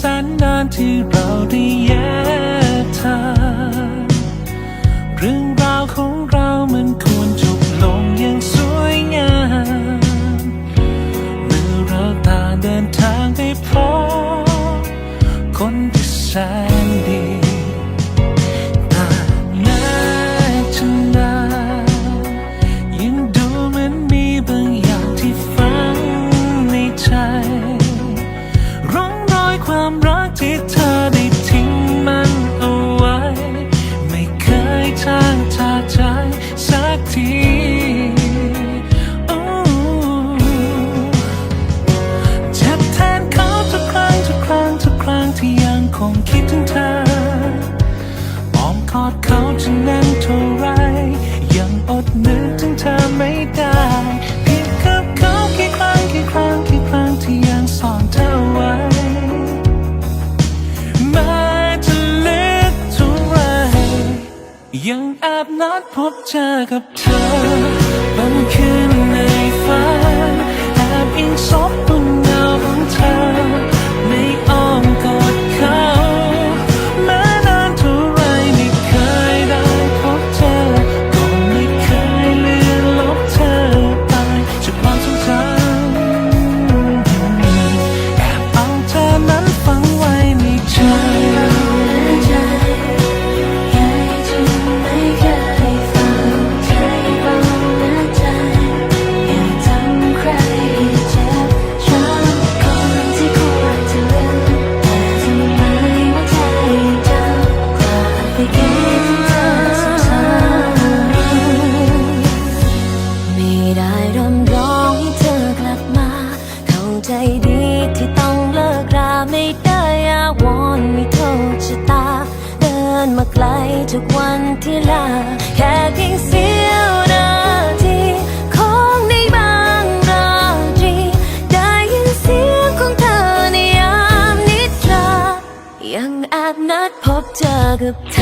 สนนานที่เราได้แยกทางเรื่องราวของเรามันควรจบลงอย่างสวยงามเมื่อเราต่างเดินทางไปพบคนที่แสนดี อ้อดเขาจะน่นเท่าไร ยังอดนึกถึงเธอไม่ได้เพียงกับเขากี่ครั้งกี่ครั้งกี่ครั้งที่ยังซ่อนเธอไว้แม้จะเล็กเท่าไร ยังแอบนัดพบเจอกับเธอบางคืนในฝันแอบอิงซบบน นมาไกลทุกวันที่ลา แค่เพียงเสี้ยวนาทีของในบางราตรี ได้ยินเสียงของเธอในยามนิทรา ยังแอบนัดพบเจอกับเธอ